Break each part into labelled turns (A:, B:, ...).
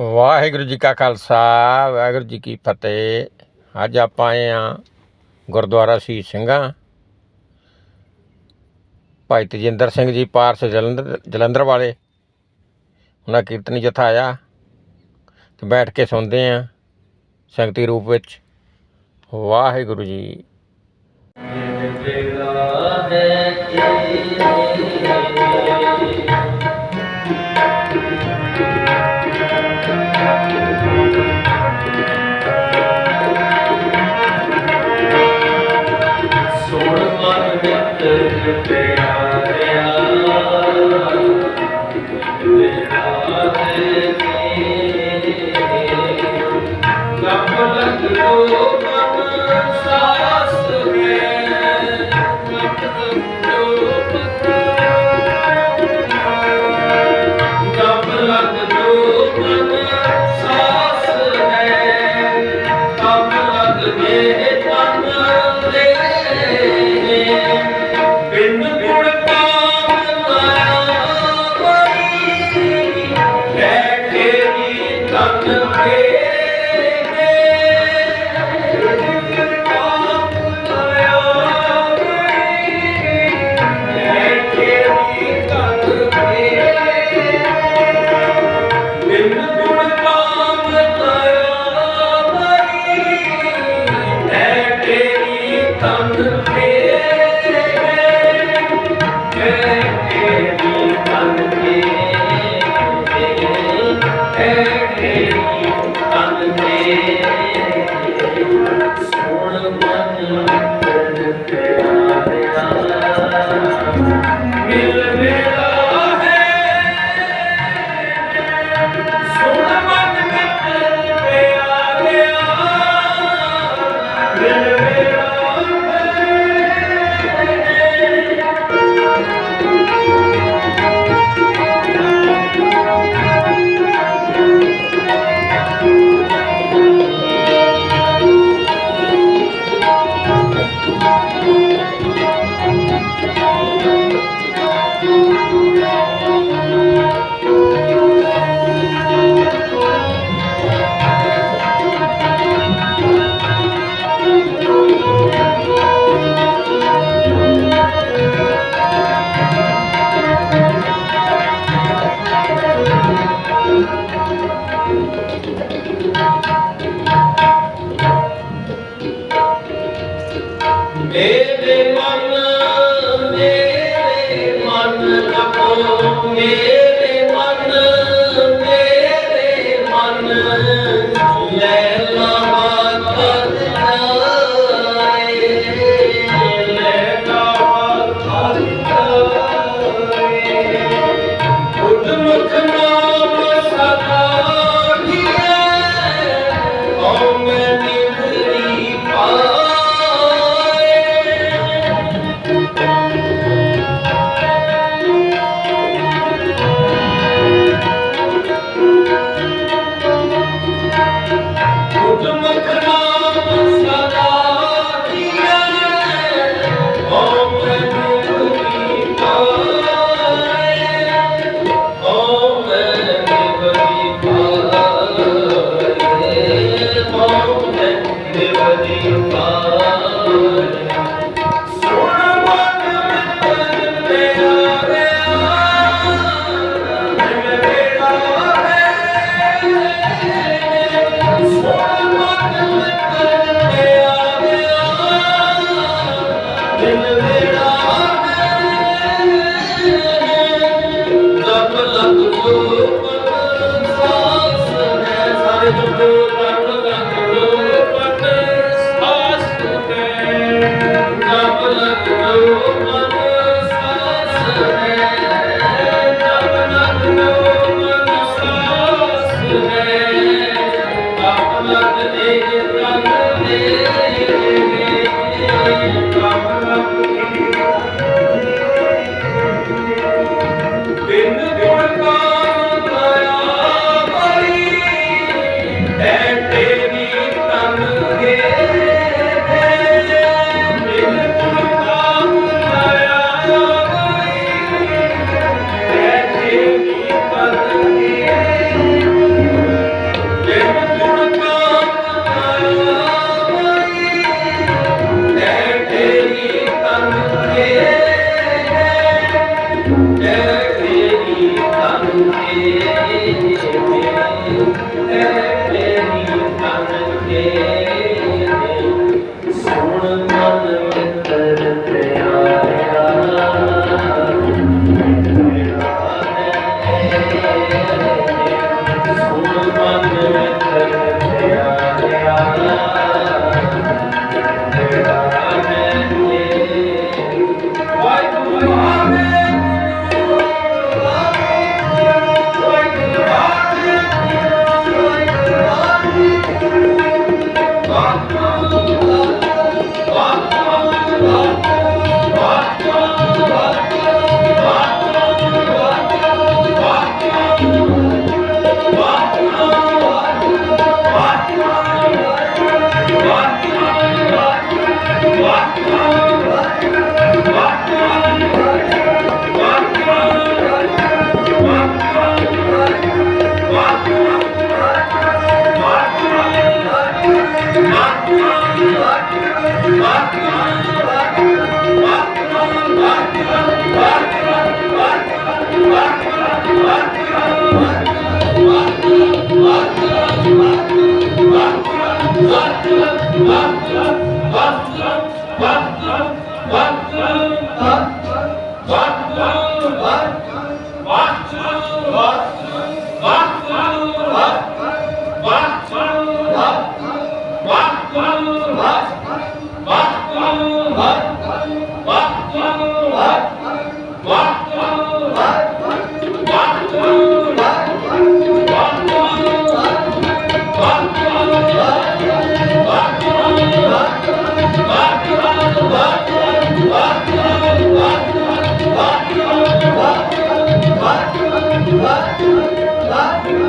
A: ਵਾਹਿਗੁਰੂ ਜੀ ਕਾ ਖਾਲਸਾ, ਵਾਹਿਗੁਰੂ ਜੀ ਕੀ ਫਤਿਹ। ਅੱਜ ਆਪਾਂ ਆਏ ਆ ਗੁਰਦੁਆਰਾ ਸ਼ਹੀਦ ਸਿੰਘਾਂ। ਭਾਈ ਤੇਜਿੰਦਰ ਸਿੰਘ ਜੀ ਪਾਰਸ ਜਲੰਧਰ ਜਲੰਧਰ ਵਾਲੇ। ਉਹਨਾਂ ਕੀਰਤਨੀ ਜਥਾ ਆਇਆ। ਤੇ ਬੈਠ ਕੇ ਸੁਣਦੇ ਆ ਸੰਗਤੀ ਰੂਪ ਵਿੱਚ। Waheguru ji.
B: Thank you. waduh waduh waduh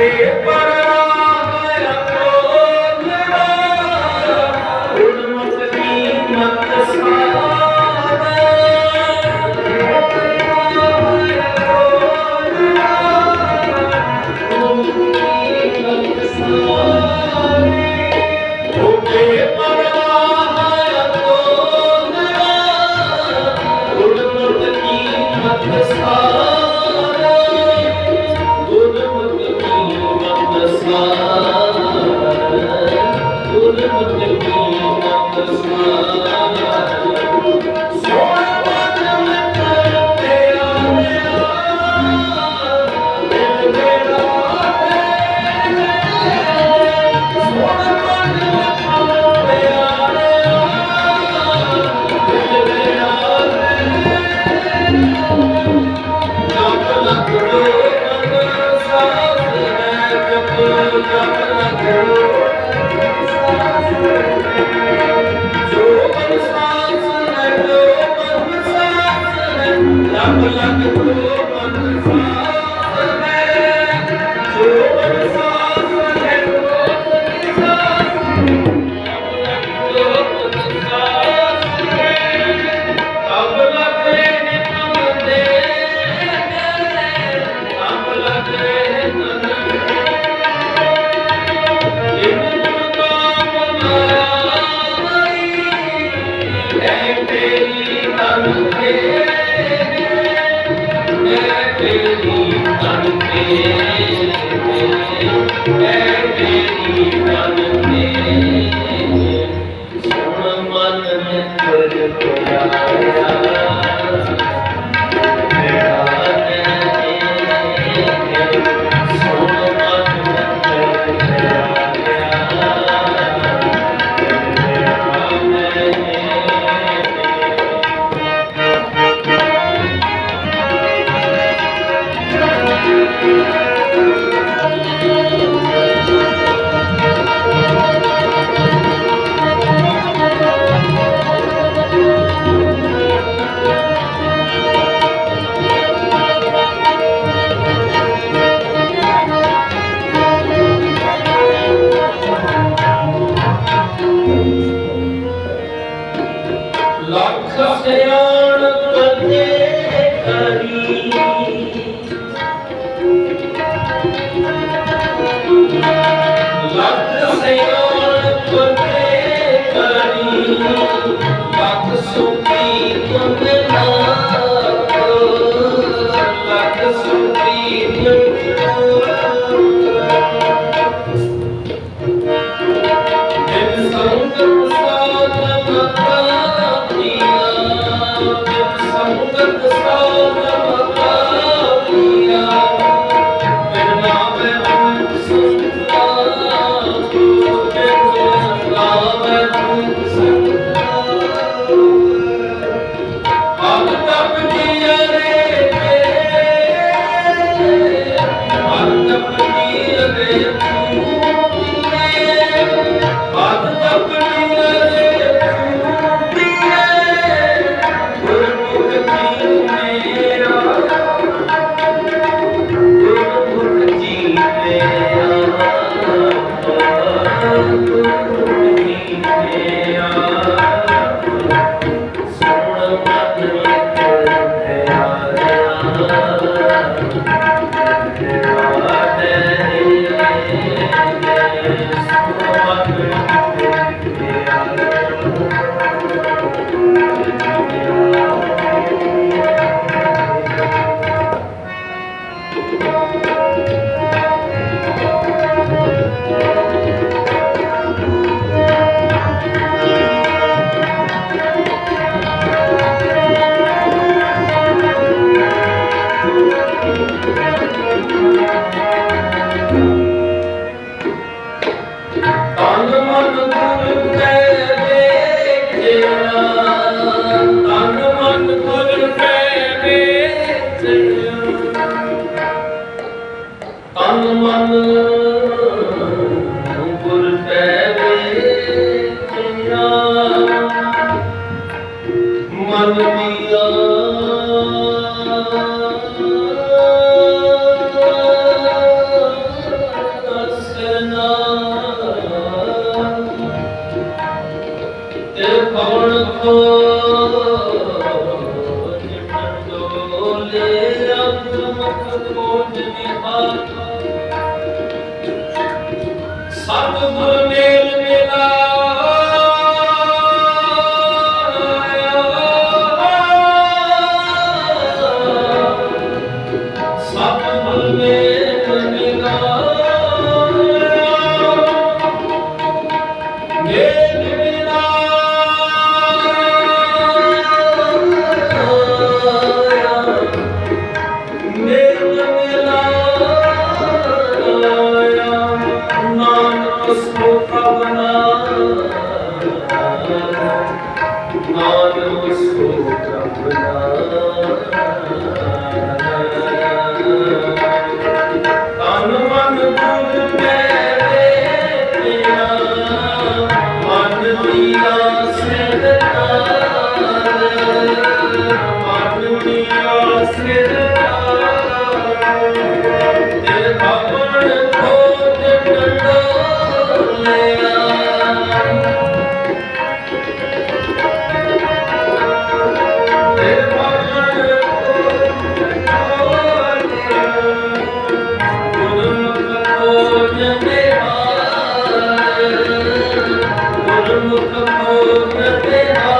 B: Deus. tua ਲੱਗ ਲੋ ਮਨ ਸਾ ਸੁਣ ਮਨ ਮਿੱਤਰ ਪਿਆਰਾ Thank you. من ਮੁਖ ਮੋਰ ਤੇਰਾ